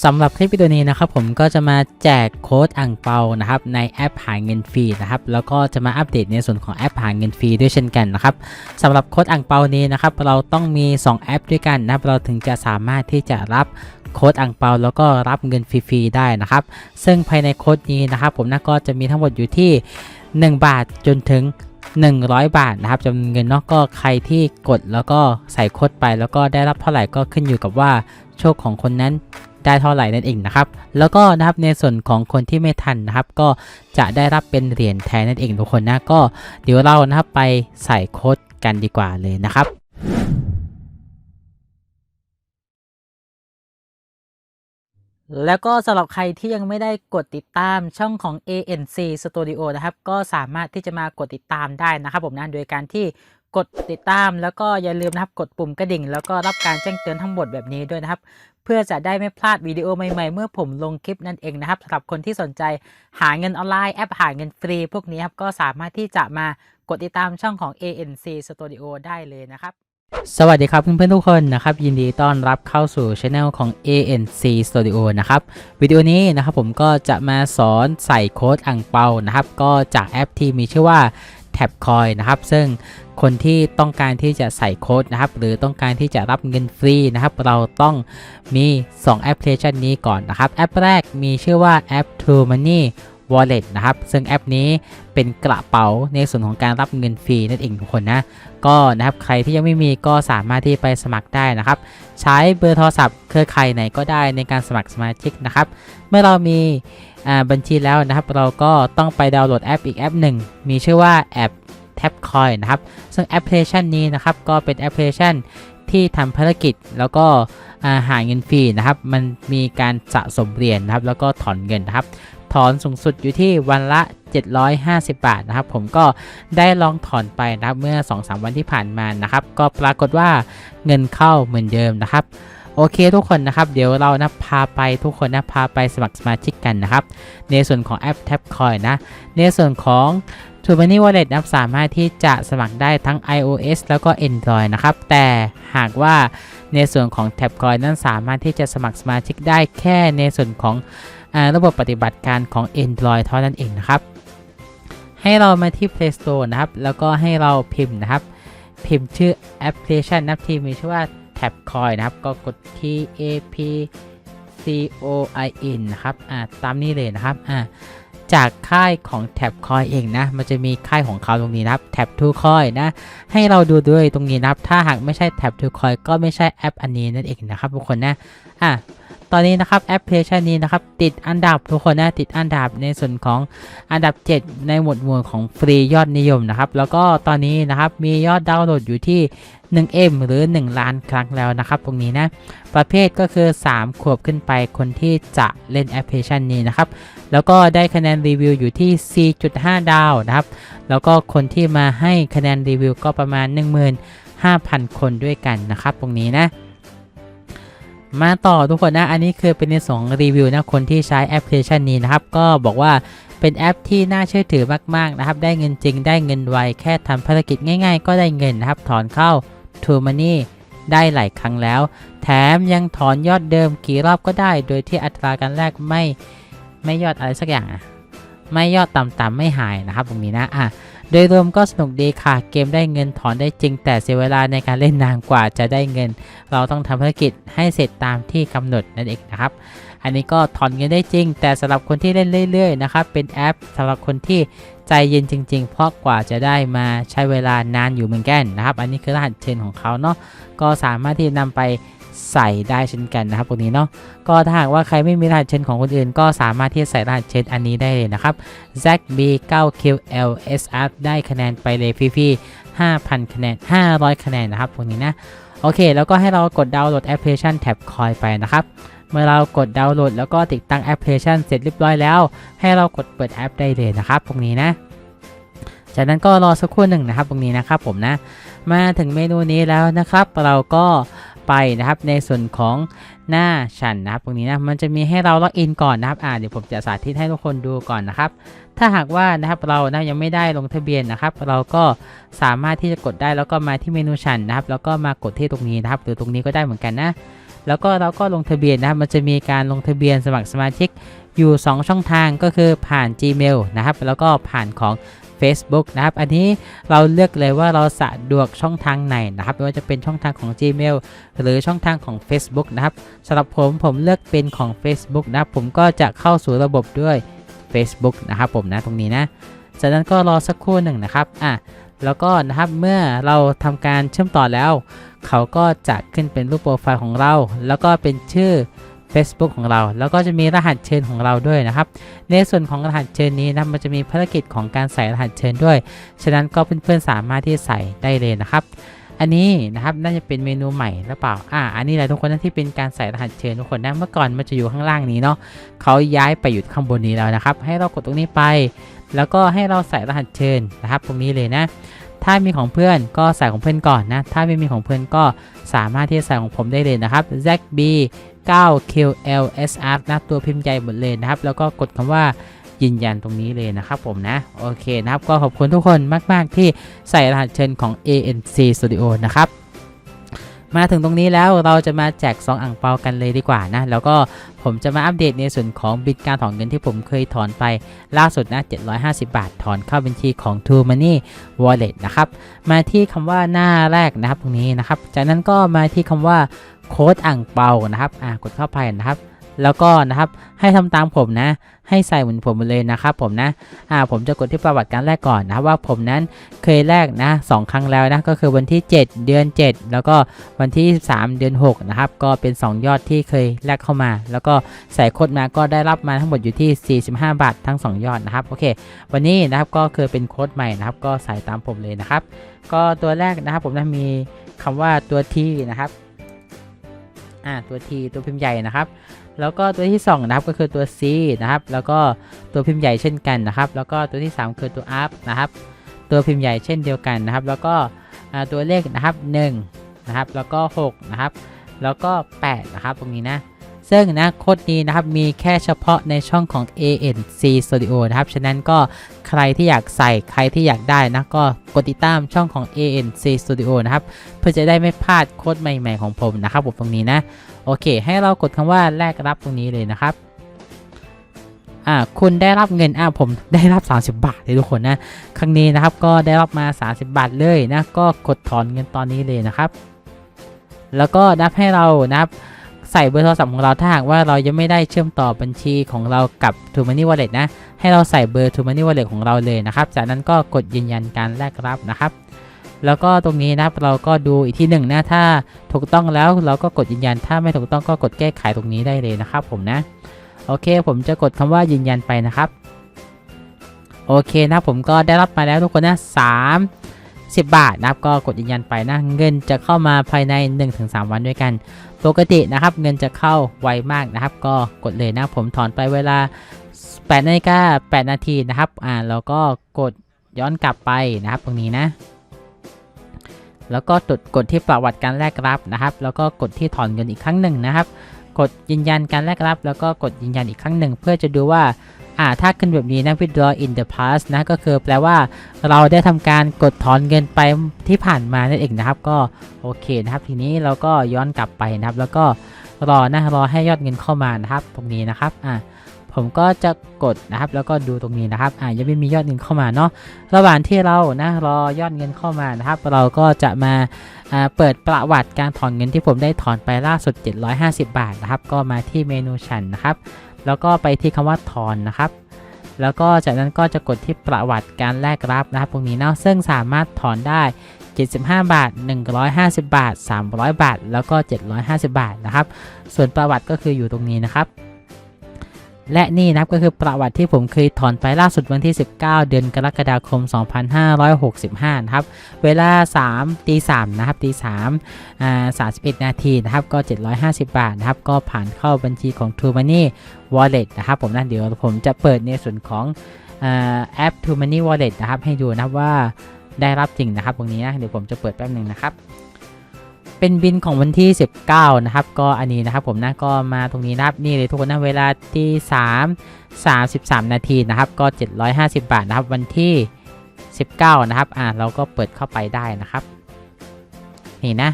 สำหรับคลิปวิดีโอนี้นะครับผมก็จะมาแจกโค้ดอ่างเปานะครับในแอปหาเงินฟรีนะครับแล้วก็จะมาอัปเดตในส่วนของแอปหาเงินฟรีด้วยเช่นกันนะครับสำหรับโค้ดอ่างเปานี้นะครับเราต้องมี 2 แอปด้วยกันนะครับเราถึงจะสามารถที่จะรับโค้ดอ่างเปาแล้วก็รับเงินฟรีๆได้นะครับซึ่งภายในโค้ดนี้นะครับผมนะก็จะมีทั้งหมดอยู่ที่ 1 บาทจนถึง100 บาทนะครับจำนวนเงินเนาะก็ใครที่กดแล้วก็ใส่โค้ดไป แล้วก็ได้รับเท่าไหร่ก็ขึ้นอยู่กับว่าโชคของคนนั้น ได้เท่าไหร่นั่นเองนะครับ แล้วก็นะครับในส่วนของคนที่ไม่ทันนะครับ ก็จะได้รับเป็นเหรียญแทนนั่นเองทุกคนนะก็เดี๋ยวเรานะครับไปใส่โค้ดกันดีกว่าเลยนะครับแล้วก็สำหรับใครที่ยังไม่ได้กดติดตามช่องของ ANC Studio นะครับ ก็สามารถที่จะมากดติดตามได้นะครับผมนะโดยการที่กดติดตามแล้วก็อย่าลืมนะครับกดปุ่มกระดิ่ง แล้วก็รับการแจ้งเตือนทั้งหมดแบบนี้ด้วยนะครับ เพื่อจะได้ไม่พลาดวิดีโอใหม่ๆ เมื่อผมลงคลิปนั่นเองนะครับสำหรับคนที่สนใจหาเงินออนไลน์แอปหาเงินฟรี พวกนี้ครับก็สามารถที่จะมากดติดตามช่องของ ANC Studio ได้เลยนะครับสวัสดีครับเพื่อนๆทุกคนนะครับยินดีต้อนรับเข้าสู่ช anel ของ ANC Studio นะครับวิดีโอนี้นะครับผมก็จะมาสอนใส่โค้ดอ่างเปานะครับก็จากแอปที่มีชื่อว่า Tabcoin นะครับซึ่ง คนที่ต้องการที่จะใส่โค้ดนะครับ หรือต้องการที่จะรับเงินฟรีนะครับ เราต้องมี 2 แอปพลิเคชันนี้ก่อนนะครับ แอปแรกมีชื่อว่าแอป True Money Wallet นะครับ ซึ่งแอปนี้เป็นกระเป๋าในส่วนของการรับเงินฟรีนั่นเองทุกคนนะ ก็นะครับใครที่ยังไม่มีก็สามารถที่ไปสมัครได้นะครับ ใช้เบอร์โทรศัพท์เครือข่ายไหนก็ได้ในการสมัครสมาชิกนะครับ เมื่อเรามีอ่าบัญชีแล้วนะครับ เราก็ต้องไปดาวน์โหลดแอปอีกแอปหนึ่ง มีชื่อว่าแอป Tapcoin นะครับ ซึ่งแอปพลิเคชันนี้นะครับก็เป็นแอปพลิเคชันที่ทำภารกิจแล้วก็าหาเงินฟรีนะครับ มันมีการสะสมเหรียญนะครับ แล้วก็ถอนเงินนะครับ ถอนสูงสุดอยู่ที่วันละ 750 บาทนะครับ ผมก็ได้ลองถอนไปนะครับเมื่อ 2-3 วันที่ผ่านมานะครับ ก็ปรากฏว่าเงินเข้าเหมือนเดิมนะครับโอเคทุกคนนะครับ เดี๋ยวเรานะพาไปทุกคนนะพาไปสมัครสมาชิกกันนะครับ ในส่วนของแอป Tapcoin นะ ในส่วนของ t u b a n y Wallet นะครับสามารถที่จะสมัครได้ทั้ง iOS แล้วก็ Android นะครับ แต่หากว่าในส่วนของ Tapcoin นั้นสามารถที่จะสมัครสมาชิกได้แค่ในส่วนของอระบบปฏิบัติการของ Android เท่านั้นเองนะครับ ให้เรามาที่ Play Store นะครับ แล้วก็ให้เราพิมพ์นะครับ พิมพ์ชื่อแอปพลิเคชันนับที่มีชื่อว่า Tapcoin นะครับ ก็กด T A P C O I N นะครับ อ่า ตามนี้เลยนะครับ อ่า จากค่ายของแท็บคอยเองนะ มันจะมีค่ายของเขาตรงนี้นะครับแท็บทูคอยนะ ให้เราดูด้วยตรงนี้นะครับ ถ้าหากไม่ใช่แท็บทูคอยก็ไม่ใช่แอปอันนี้นั่นเองนะครับทุกคนนะ อะ ตอนนี้นะครับแอปพลิเคชันนี้นะครับติดอันดับทุกคนนะติดอันดับในส่วนของอันดับ 7 ในหมวดหมู่ของฟรียอดนิยมนะครับแล้วก็ตอนนี้นะครับมียอดดาวน์โหลดอยู่ที่ 1M หรือ 1 ล้านครั้งแล้วนะครับ ตรงนี้นะประเภทก็คือ 3 ขวบขึ้นไปคนที่จะเล่นแอปพลิเคชันนี้นะครับ แล้วก็ได้คะแนนรีวิวอยู่ที่ 4.5 ดาวนะครับ แล้วก็คนที่มาให้คะแนนรีวิวก็ประมาณ 15,000 คนด้วยกันนะครับ ตรงนี้นะ มาต่อทุกคนนะ อันนี้คือเป็นในสองรีวิวนะคนที่ใช้แอปพลิเคชันนี้นะครับ ก็บอกว่าเป็นแอปที่น่าเชื่อถือมาก ๆ นะครับ ได้เงินจริงได้เงินไว แค่ทำภารกิจง่าย ๆ ก็ได้เงินนะครับ ถอนเข้า t o Money ได้หลายครั้งแล้ว แถมยังถอนยอดเดิมกี่รอบก็ได้ โดยที่อัตราการแลกไม่ไม่ยอดอะไรสักอย่างอะไม่ยอดต่ำๆไม่หายนะครับตรงนี้นะอะ โดยรวมก็สนุกดีค่ะ เกมได้เงินถอนได้จริง แต่เสียเวลาในการเล่นนานกว่าจะได้เงิน เราต้องทำภารกิจให้เสร็จตามที่กำหนดนั่นเองนะครับ อันนี้ก็ถอนเงินได้จริง แต่สำหรับคนที่เล่นเรื่อยๆนะครับเป็นแอปสำหรับคนที่ใจเย็นจริง ๆ เพราะกว่าจะได้มาใช้เวลานานอยู่เหมือนกันนะครับ อันนี้คือรหัสเชนของเขาเนาะก็สามารถที่นำไป ใส่ได้เช่นกันนะครับตรงนี้เนาะก็ถ้าหากว่าใครไม่มีรหัสเชนของคนอื่น ก็สามารถที่จะใส่รหัสเชนอันนี้ได้เลยนะครับ z a c b 9 q l s r ได้คะแนนไปเลยฟรีๆ5,000 คะแนน 500 คะแนนนะครับตรงนี้นะโอเค แล้วก็ให้เรากดดาวน์โหลดแอปพลิเคชัน Tab Coin ไปนะครับเมื่อเรากดดาวน์โหลดแล้วก็ติดตั้งแอปพลิเคชันเสร็จเรียบร้อยแล้ว ให้เรากดเปิดแอปได้เลยนะครับตรงนี้นะจากนั้นก็รอสักครู่หนึ่งนะครับตรงนี้นะครับผมนะ มาถึงเมนูนี้แล้วนะครับ เราก็ ไปนะครับ ในส่วนของหน้าฉันนะครับ ตรงนี้นะมันจะมีให้เราล็อกอินก่อนนะครับอ่าเดี๋ยวผมจะสาธิตให้ทุกคนดูก่อนนะครับ ถ้าหากว่านะครับเรานะยังไม่ได้ลงทะเบียนนะครับ เราก็สามารถที่จะกดได้แล้วก็มาที่เมนูฉันนะครับ แล้วก็มากดที่ตรงนี้นะครับหรือตรงนี้ก็ได้เหมือนกันนะแล้วก็เราก็ลงทะเบียนนะครับ มันจะมีการลงทะเบียนสมัครสมาชิกอยู่ 2 ช่องทางก็คือผ่าน Gmail นะครับ แล้วก็ผ่านของ Facebook นะครับ อันนี้เราเลือกเลยว่าเราสะดวกช่องทางไหนนะครับไม่ว่าจะเป็นช่องทางของ Gmail หรือช่องทางของ Facebook นะครับสำหรับผมผมเลือกเป็นของ Facebook นะครับ ผมก็จะเข้าสู่ระบบด้วย Facebook นะครับผมนะตรงนี้นะ จากนั้นก็รอสักครู่หนึ่งนะครับอะแล้วก็นะครับเมื่อเราทำการเชื่อมต่อแล้ว เขาก็จะขึ้นเป็นรูปโปรไฟล์ของเรา แล้วก็เป็นชื่อ Facebook ของเรา แล้วก็จะมีรหัสเชิญของเราด้วยนะครับ ในส่วนของรหัสเชิญนี้นะมันจะมีภารกิจของการใส่รหัสเชิญด้วย ฉะนั้นก็เพื่อนๆสามารถที่ใส่ได้เลยนะครับอันนี้นะครับน่าจะเป็นเมนูใหม่หรือเปล่า อ่า อันนี้แหละทุกคนนะที่เป็นการใส่รหัสเชิญทุกคนนะ เมื่อก่อนมันจะอยู่ข้างล่างนี้เนาะเขาย้ายไปอยู่ข้างบนนี้แล้วนะครับ ให้เรากดตรงนี้ไป แล้วก็ให้เราใส่รหัสเชิญนะครับ ตรงนี้เลยนะ ถ้ามีของเพื่อนก็ใส่ของเพื่อนก่อนนะ ถ้าไม่มีของเพื่อนก็สามารถที่จะใส่ของผมได้เลยนะครับ z b 9 QLSR นะตัวพิมพ์ใหญ่หมดเลยนะครับ แล้วก็กดคำว่ายืนยันตรงนี้เลยนะครับผมนะ โอเคนะครับ ก็ขอบคุณทุกคนมาก ๆ ที่ใส่รหัสเชิญของ ANC Studio นะครับมาถึงตรงนี้แล้วเราจะมาแจก2อ่างเปากันเลยดีกว่านะ แล้วก็ผมจะมาอัปเดตในส่วนของบิตการถอนเงินที่ผมเคยถอนไปล่าสุดนะ 750 บาท ถอนเข้าบัญชีของ True Money Wallet นะครับ มาที่คำว่าหน้าแรกนะครับตรงนี้นะครับ จากนั้นก็มาที่คำว่าโค้ดอ่างเปานะครับอ่ากดเข้าไปนะครับ แล้วก็นะครับให้ทำตามผมนะ ให้ใส่เหมือนผมเลยนะครับผมนะอ่าผมจะกดที่ประวัติการแรกก่อนนะครับว่าผมนั้นเคยแลกนะสองครั้งแล้วนะก็คือวันที่ 7 เดือน 7 แล้วก็วันที่ 3 เดือน6นะครับก็เป็น 2 ยอดที่เคยแลกเข้ามา แล้วก็ใส่โค้ดมาก็ได้รับมาทั้งหมดอยู่ที่ 45 บาททั้ง 2 ยอดนะครับโอเค วันนี้นะครับก็คือเป็นโค้ดใหม่นะครับ ก็ใส่ตามผมเลยนะครับ ก็ตัวแรกนะครับผมนะมีคำว่าตัว T นะครับ อ่าตัว T ตัวพิมพ์ใหญ่นะครับ แล้วก็ตัวที่ 2 นะครับก็คือตัว C นะครับ แล้วก็ตัวพิมพ์ใหญ่เช่นกันนะครับ แล้วก็ตัวที่ 3 คือตัว up นะครับ ตัวพิมพ์ใหญ่เช่นเดียวกันนะครับ แล้วก็อ่าตัวเลขนะครับ1นะครับ แล้วก็6นะครับ แล้วก็8นะครับตรงนี้นะ ซึ่งนะโค้ดนี้นะครับมีแค่เฉพาะในช่องของ ANC Studio นะครับ ฉะนั้นก็ใครที่อยากใส่ใครที่อยากได้นะก็กดติดตามช่องของ ANC Studio นะครับ เพื่อจะได้ไม่พลาดโค้ดใหม่ ๆ ของผมนะครับผมตรงนี้นะ โอเค ให้เรากดคำว่าแลกรับตรงนี้เลยนะครับอ่าคุณได้รับเงินอ่าผมได้รับ 30 บาทเลยทุกคนนะ ครั้งนี้นะครับก็ได้รับมา 30 บาทเลยนะ ก็กดถอนเงินตอนนี้เลยนะครับ แล้วก็นับให้เรานะครับ ใส่เบอร์โทรศัพท์ของเราถ้าหากว่าเรายังไม่ได้เชื่อมต่อบัญชีของเรากับ t o Money Wallet นะ ให้เราใส่เบอร์ t o Money Wallet ของเราเลยนะครับ จากนั้นก็กดยืนยันการแลกรับนะครับ แล้วก็ตรงนี้นะครับเราก็ดูอีกที่หนึ่งนะถ้าถูกต้องแล้วเราก็กดยืนยัน ถ้าไม่ถูกต้องก็กดแก้ไขตรงนี้ได้เลยนะครับผมนะ โอเค ผมจะกดคำว่ายืนยันไปนะครับ โอเคนะผมก็ได้รับมาแล้วทุกคนนะ3 10 บาทนะครับก็กดยืนยันไปนะเงินจะเข้ามาภายใน 1-3 วันด้วยกัน ปกตินะครับเงินจะเข้าไวมากนะครับ ก็กดเลยนะผมถอนไปเวลา8นาฬิกา8นาทีนะครับอ่าแล้วก็กดย้อนกลับไปนะครับตรงนี้นะแล้วก็กดกดที่ประวัติการแลกรับนะครับ แล้วก็กดที่ถอนเงินอีกครั้งหนึ่งนะครับ กดยืนยันการแลกรับ แล้วก็กดยืนยันอีกครั้งหนึ่ง เพื่อจะดูว่าอ่าถ้าขึ้นแบบนี้นะ withdraw in the past นะก็คือแปลว่าเราได้ทำการกดถอนเงินไปที่ผ่านมานั่นเองนะครับ ก็โอเคนะครับทีนี้เราก็ย้อนกลับไปนะครับ แล้วก็รอนะรอให้ยอดเงินเข้ามานะครับตรงนี้นะครับอ่า ผมก็จะกดนะครับ แล้วก็ดูตรงนี้นะครับอ่ายังไม่มียอดเงินเข้ามาเนาะระหว่างที่เรานะรอยอดเงินเข้ามานะครับ เราก็จะมาอ่าเปิดประวัติการถอนเงินที่ผมได้ถอนไปล่าสุด 750 บาทนะครับ ก็มาที่เมนูฉันนะครับ แล้วก็ไปที่คำว่าถอนนะครับแล้วก็จากนั้นก็จะกดที่ประวัติการแลกรับนะครับตรงนี้เนาะซึ่งสามารถถอนได้ 75 บาท 150 บาท 300 บาท แล้วก็ 750 บาทนะครับ ส่วนประวัติก็คืออยู่ตรงนี้นะครับ และนี่นะครับก็คือประวัติที่ผมเคยถอนไปล่าสุดวันที่ 19 เดือนกรกฎาคม 2565 นะครับ เวลา3ตี3นะครับตี3อ่า31 นาทีนะครับ ก็ 750 บาทนะครับ ก็ผ่านเข้าบัญชีของ True Money Wallet นะครับผมนะเดี๋ยวผมจะเปิดในส่วนของอแอป True Money Wallet นะครับ ให้ดูนะครับว่าได้รับจริงนะครับ ตรงนี้นะ เดี๋ยวผมจะเปิดแป๊บหนึ่งนะครับ เป็นบินของวันที่ 19 นะครับ ก็อันนี้นะครับผมนะก็มาตรงนี้นะครับนี่เลยทุกคนนะเวลาที่ 3 33 นาทีนะครับ ก็ 750 บาทนะครับ วันที่ 19 นะครับ อ่าเราก็เปิดเข้าไปได้นะครับ นี่นะ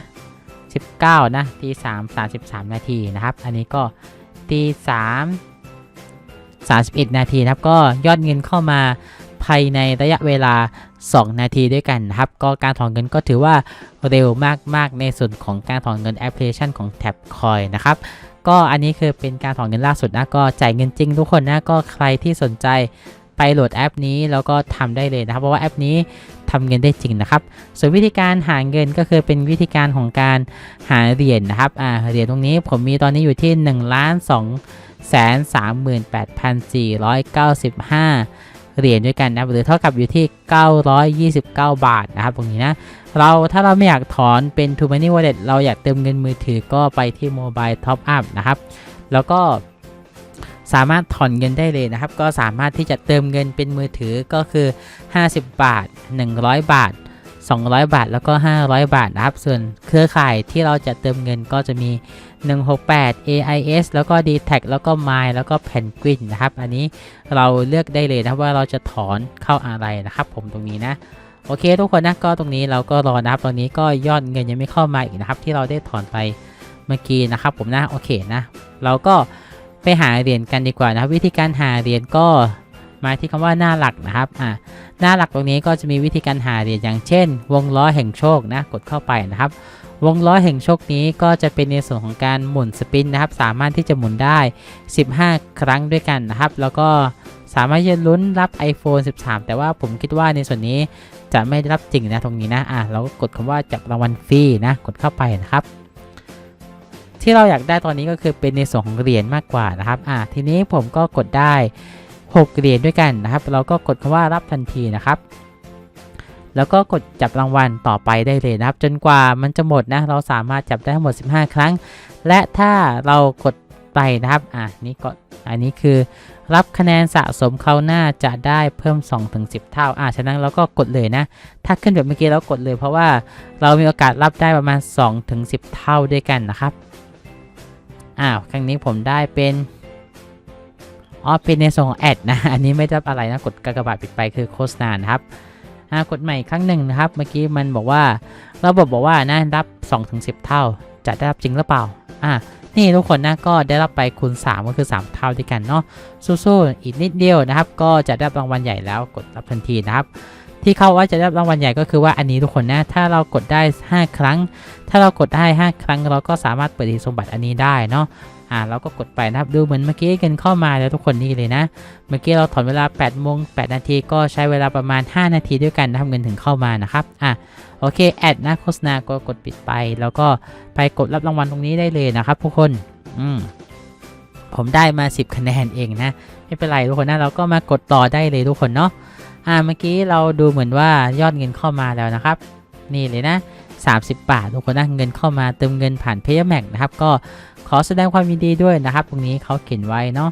19 นะตี3 33 นาทีนะครับ อันนี้ก็ตี3 31 นาทีนะครับ ก็ยอดเงินเข้ามาภายในระยะเวลา 2 นาทีด้วยกันนะครับก็การถอนเงินก็ถือว่าเร็วมากๆ ในส่วนของการถอนเงินแอปพลิเคชันของ Tap Coin นะครับก็อันนี้คือเป็นการถอนเงินล่าสุดนะก็จ่ายเงินจริงทุกคนนะก็ใครที่สนใจไปโหลดแอปนี้แล้วก็ทำได้เลยนะครับ เพราะว่าแอปนี้ทำเงินได้จริงนะครับ ส่วนวิธีการหาเงินก็คือเป็นวิธีการของการหาเหรียญนะครับอ่าเหรียญตรงนี้ผมมีตอนนี้อยู่ที่1ล้าน2แสน38,495เก้าสิบห้า รียญด้วยกันนะหรือเท่ากับอยู่ที่ 929 บาทนะครับตรงนี้นะเราถ้าเราไม่อยากถอนเป็น t o Money Wallet เราอยากเติมเงินมือถือก็ไปที่ Mobile Top Up นะครับ แล้วก็สามารถถอนเงินได้เลยนะครับ ก็สามารถที่จะเติมเงินเป็นมือถือก็คือ 50 บาท 100 บาท 200 บาท แล้วก็ 500 บาทนะครับ ส่วนเครือข่ายที่เราจะเติมเงินก็จะมี 168 AIS แล้วก็ d t a c แล้วก็ m i แล้วก็ Penguin นะครับ อันนี้เราเลือกได้เลยนะว่าเราจะถอนเข้าอะไรนะครับ ผมตรงนี้นะโอเคทุกคนนะก็ตรงนี้เราก็รอนะครับ ตอนนี้ก็ยอดเงินยังไม่เข้ามาอีกนะครับ ที่เราได้ถอนไปเมื่อกี้นะครับ ผมนะโอเคนะ เราก็ไปหาเหรียญกันดีกว่านะครับ วิธีการหาเหรียญก็มาที่คำว่าหน้าหลักนะครับอ่า หน้าหลักตรงนี้ก็จะมีวิธีการหาเหรียญอย่างเช่น วงล้อแห่งโชคนะกดเข้าไปนะครับ วงล้อแห่งโชคนี้ก็จะเป็นในส่วนของการหมุนสปินนะครับ สามารถที่จะหมุนได้ 15 ครั้งด้วยกันนะครับ แล้วก็สามารถจะลุ้นรับ iPhone 13 แต่ว่าผมคิดว่าในส่วนนี้จะไม่ได้รับจริงนะตรงนี้นะอะเราก็กดคำว่าจับรางวัลฟรีนะกดเข้าไปนะครับ ที่เราอยากได้ตอนนี้ก็คือเป็นในส่วนของเหรียญมากกว่านะครับอะทีนี้ผมก็กดได้ 6เหรียญด้วยกันนะครับ เราก็กดคำว่ารับทันทีนะครับ แล้วก็กดจับรางวัลต่อไปได้เลยนะครับ จนกว่ามันจะหมดนะเราสามารถจับได้ทั้งหมด 15 ครั้ง และถ้าเรากดไปนะครับอะนี่ก็อันนี้คือรับคะแนนสะสมเขาหน้าจะได้เพิ่ม 2-10 เท่า อะฉะนั้นเราก็กดเลยนะ ถ้าขึ้นแบบเมื่อกี้เรากดเลย เพราะว่าเรามีโอกาสรับได้ประมาณ 2-10 เท่าด้วยกันนะครับ อ้าว ครั้งนี้ผมได้เป็น อ๋อเป็นในส่วนของแอดนะ อันนี้ไม่ได้รับอะไรนะกดกากบาทปิดไปคือโฆษณานครับกดใหม่ครั้งหนึ่งนะครับ เมื่อกี้มันบอกว่าระบบบอกว่านะรับ 2-10 เท่า จะได้รับจริงหรือเปล่าอ่านี่ทุกคนนะก็ได้รับไปคูณ 3 ก็คือ 3 เท่าด้วยกันเนาะสู้ๆอีกนิดเดียวนะครับ ก็จะได้รับรางวัลใหญ่แล้วกดรับทันทีนะครับ ที่เขาว่าจะได้รับรางวัลใหญ่ก็คือว่าอันนี้ทุกคนนะถ้าเรากดได้ 5 ครั้ง ถ้าเรากดได้ 5 ครั้งเราก็สามารถเปิดหีสมบัติอันนี้ได้เนาะ อ่าเราก็กดไปนะครับดูเหมือนเมื่อกี้เงินเข้ามาแล้วทุกคนนี่เลยนะ เมื่อกี้เราถอนเวลา8โมง8นาทีก็ใช้เวลาประมาณ 5 นาทีด้วยกันนะครับเงินถึงเข้ามานะครับอะโอเคแอดนะโฆษณาก็กดปิดไป แล้วก็ไปกดรับรางวัลตรงนี้ได้เลยนะครับทุกคนอืมผมได้มา 10 คะแนนเองนะ ไม่เป็นไรทุกคนนะเราก็มากดต่อได้เลยทุกคนเนาะอ่าเมื่อกี้เราดูเหมือนว่ายอดเงินเข้ามาแล้วนะครับ นี่เลยนะ 30 บาททุกคนนะเงินเข้ามาเติมเงินผ่าน p a y m a x นะครับก็ขอแสดงความยินดีด้วยนะครับ ตรงนี้เขาเขียนไว้เนาะ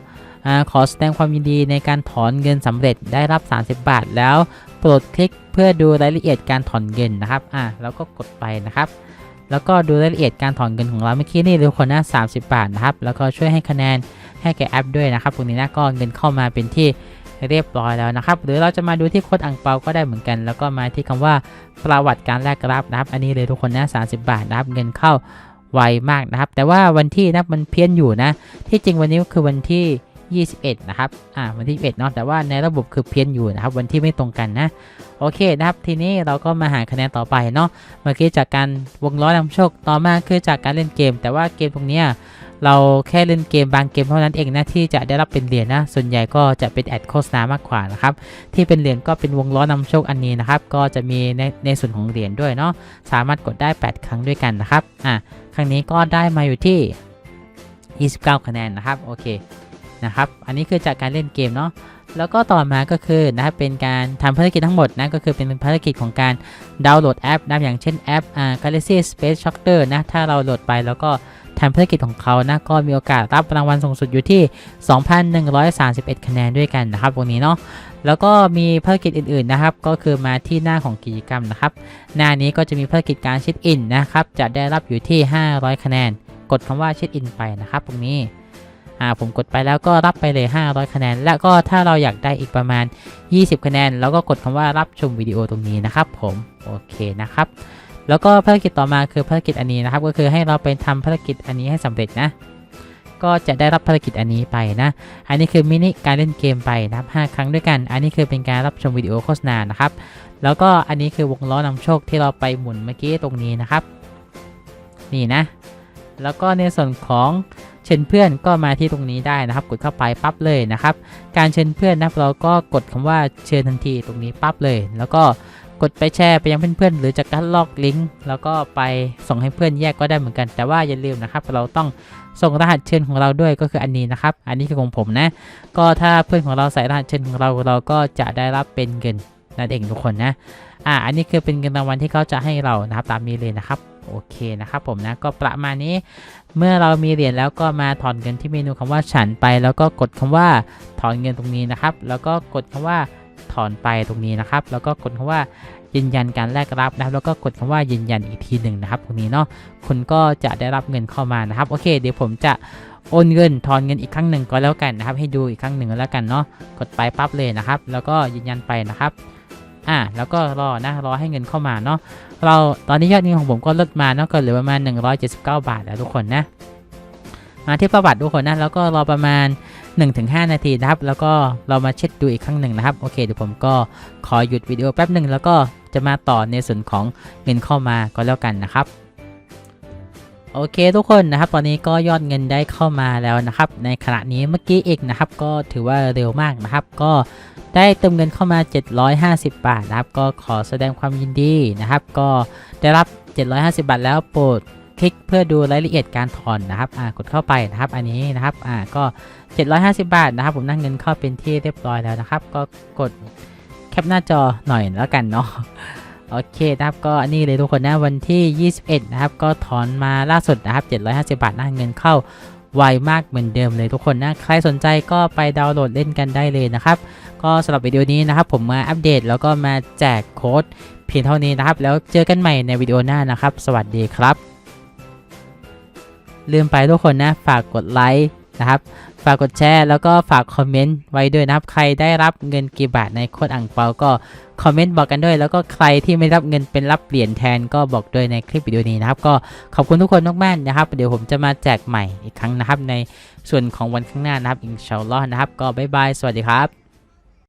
ขอแสดงความยินดีในการถอนเงินสำเร็จได้รับ 30 บาท แล้วโปรดคลิกเพื่อดูรายละเอียดการถอนเงินนะครับอ่าแล้วก็กดไปนะครับแล้วก็ดูรายละเอียดการถอนเงินของเราเมื่อกี้นี่ทุกคนนะ30 บาทนะครับ แล้วก็ช่วยให้คะแนนให้แก่แอปด้วยนะครับตรงนี้นะก็เงินเข้ามาเป็นที่ เรียบร้อยแล้วนะครับ หรือเราจะมาดูที่โค้ดอังเปาก็ได้เหมือนกัน แล้วก็มาที่คำว่าประวัติการแลกรับนะครับ อันนี้เลยทุกคนนะ30บาทนะครับ เงินเข้าไวมากนะครับ แต่ว่าวันที่นะมันเพี้ยนอยู่นะ ที่จริงวันนี้คือวันที่ 21 นะครับ อ่า วันที่ 21เนาะ แต่ว่าในระบบคือเพี้ยนอยู่นะครับ วันที่ไม่ตรงกันนะ โอเคนะครับ ทีนี้เราก็มาหาคะแนนต่อไปเนาะ เมื่อกี้จากการวงล้อนำโชค ต่อมาคือจากการเล่นเกม แต่ว่าเกมตรงเนี้ย เราแค่เล่นเกมบางเกมเท่านั้นเองนะที่จะได้รับเป็นเหรียญนะ ส่วนใหญ่ก็จะเป็นแอดโฆษณามากกว่านะครับ ที่เป็นเหรียญก็เป็นวงล้อนำโชคอันนี้นะครับ ก็จะมีในในส่วนของเหรียญด้วยเนาะ สามารถกดได้ 8 ครั้งด้วยกันนะครับ อะ ครั้งนี้ก็ได้มาอยู่ที่ 29 คะแนนนะครับ โอเค นะครับ อันนี้คือจากการเล่นเกมเนาะแล้วก็ต่อมาก็คือนะครับเป็นการทำภารกิจทั้งหมดนะก็คือเป็นภารกิจของการดาวน์โหลดแอปนะอย่างเช่นแอปอ่า Galaxy Space Shopper นะถ้าเราโหลดไปแล้วก็ ทำภารกิจของเขานะก็มีโอกาสรับรางวัลสูงสุดอยู่ที่ 2,131 คะแนนด้วยกันนะครับตรงนี้เนาะแล้วก็มีภารกิจอื่นๆนะครับ ก็คือมาที่หน้าของกิจกรรมนะครับ หน้านี้ก็จะมีภารกิจการเช็คอินนะครับ จะได้รับอยู่ที่ 500 คะแนน กดคำว่าเช็คอินไปนะครับ ตรงนี้อ่าผมกดไปแล้วก็รับไปเลย 500 คะแนน แล้วก็ถ้าเราอยากได้อีกประมาณ 20 คะแนน แล้วก็กดคำว่ารับชมวิดีโอตรงนี้นะครับ ผมโอเคนะครับ แล้วก็ภารกิจต่อมาคือภารกิจอันนี้นะครับ ก็คือให้เราไปทำภารกิจอันนี้ให้สำเร็จนะ ก็จะได้รับภารกิจอันนี้ไปนะ อันนี้คือมินิการเล่นเกมไปนะครับ5ครั้งด้วยกัน อันนี้คือเป็นการรับชมวิดีโอโฆษณานะครับ แล้วก็อันนี้คือวงล้อนำโชคที่เราไปหมุนเมื่อกี้ตรงนี้นะครับ นี่นะ แล้วก็ในส่วนของเชิญเพื่อนก็มาที่ตรงนี้ได้นะครับ กดเข้าไปปั๊บเลยนะครับ การเชิญเพื่อนนะเราก็กดคำว่าเชิญทันทีตรงนี้ปั๊บเลย แล้วก็ กดไปแชร์ไปยังเพื่อนๆ หรือจากการลอกลิงก์แล้วก็ไปส่งให้เพื่อนแยกก็ได้เหมือนกัน แต่ว่าอย่าลืมนะครับ เราต้องส่งรหัสเชิญของเราด้วยก็คืออันนี้นะครับ อันนี้คือของผมนะ ก็ถ้าเพื่อนของเราใส่รหัสเชิญของเราเราก็จะได้รับเป็นเงินนั่นเองทุกคนนะ อ่า อันนี้คือเป็นเงินรางวัลที่เขาจะให้เรานะครับ ตามนี้เลยนะครับ โอเคนะครับผมนะ ก็ประมาณนี้ เมื่อเรามีเหรียญแล้วก็มาถอนเงินที่เมนูคำว่าฉันไป แล้วก็กดคำว่าถอนเงินตรงนี้นะครับ แล้วก็กดคำว่า ถอนไปตรงนี้นะครับ แล้วก็กดคำว่ายืนยันการแลกรับนะครับ แล้วก็กดคำว่ายืนยันอีกทีหนึ่งนะครับตรงนี้เนาะคุณก็จะได้รับเงินเข้ามานะครับ โอเค เดี๋ยวผมจะโอนเงินถอนเงินอีกครั้งหนึ่งก็แล้วกันนะครับ ให้ดูอีกครั้งหนึ่งแล้วกันเนาะกดไปปั๊บเลยนะครับ แล้วก็ยืนยันไปนะครับอ่าแล้วก็รอนะรอให้เงินเข้ามาเนาะเราตอนนี้ยอดเงินของผมก็ลดมาเนาะก็เหลือประมาณ 179 บาทแล้วทุกคนนะมาที่ประวัติทุกคนนะแล้วก็รอประมาณ 1-5 นาทีนะครับ แล้วก็เรามาเช็คดูอีกครั้งหนึ่งนะครับ โอเคเดี๋ยวผมก็ขอหยุดวิดีโอแป๊บหนึ่งแล้วก็จะมาต่อในส่วนของเงินเข้ามาก็แล้วกันนะครับโอเคทุกคนนะครับตอนนี้ก็ยอดเงินได้เข้ามาแล้วนะครับ ในขณะนี้เมื่อกี้เองนะครับ ก็ถือว่าเร็วมากนะครับ ก็ได้เติมเงินเข้ามา 750 บาทนะครับ ก็ขอแสดงความยินดีนะครับ ก็ได้รับ 750 บาทแล้วโปรดคลิกเพื่อดูรายละเอียดการถอนนะครับอ่ากดเข้าไปนะครับ อันนี้นะครับอ่าก็ 750 บาทนะครับ ผมนั่งเงินเข้าเป็นที่เรียบร้อยแล้วนะครับ ก็กดแคปหน้าจอหน่อยแล้วกันเนาะโอเคนะครับก็อันนี้เลยทุกคนนะวันที่ 21 นะครับ ก็ถอนมาล่าสุดนะครับ 750 บาทนั่งเงินเข้าไวมากเหมือนเดิมเลยทุกคนนะ ใครสนใจก็ไปดาวน์โหลดเล่นกันได้เลยนะครับ ก็สำหรับวิดีโอนี้นะครับ ผมมาอัปเดตแล้วก็มาแจกโค้ดเพียงเท่านี้นะครับ แล้วเจอกันใหม่ในวิดีโอหน้านะครับ สวัสดีครับ ลืมไปทุกคนนะ ฝากกดไลค์นะครับ ฝากกดแชร์ แล้วก็ฝากคอมเมนต์ไว้ด้วยนะครับ ใครได้รับเงินกี่บาทในโคดอ่างเปาก็คอมเมนต์บอกกันด้วย แล้วก็ใครที่ไม่รับเงินเป็นรับเหรียญแทนก็บอกด้วยในคลิปวิดีโอนี้นะครับ ก็ขอบคุณทุกคนมากๆนะครับ เดี๋ยวผมจะมาแจกใหม่อีกครั้งนะครับ ในส่วนของวันข้างหน้านะครับอินชาอัลลอฮ์นะครับ ก็บ๊ายบายสวัสดีครับ